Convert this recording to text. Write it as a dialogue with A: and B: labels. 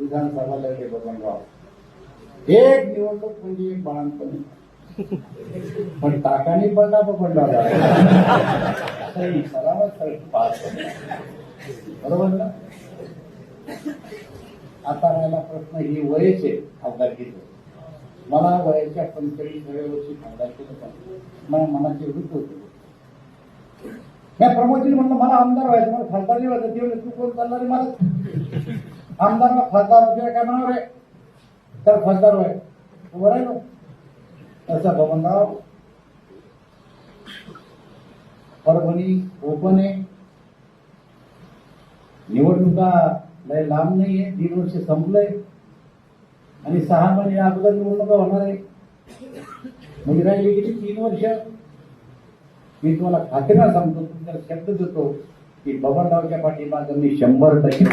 A: विधानसभा लढले बबनराव एक निवडणूक म्हणजे एक बाळणपणी पण ताकाने पडला पकडला सरावाच पास बरोबर ना? आता राहिला प्रश्न ही वयचे खासदारकीचं मला वयाच्या पंचवीस वर्षी खासदारकी मला मनाची वृत्त होती. या प्रमोदजी म्हणलं मला आमदार व्हायचं मला खासदार व्हायचं ते तू कोण चालणार मला? आमदार वा खासदार वगैरे काय म्हणावर आहे? तर खासदार व्हाय उभं राहिलो तसं बबनराव परभणी ओपन आहे. निवडणुका लय लांब नाहीये. दीड वर्ष संपलंय. आणि सहा महिने अगोदर निवडणुका होणार आहे. म्हणजे राहिली गेली तीन वर्ष. मी तुम्हाला खात्रीला सांगतो तुमच्याला शब्द देतो की बबनरावच्या पाठीमागं मी शंभर टक्के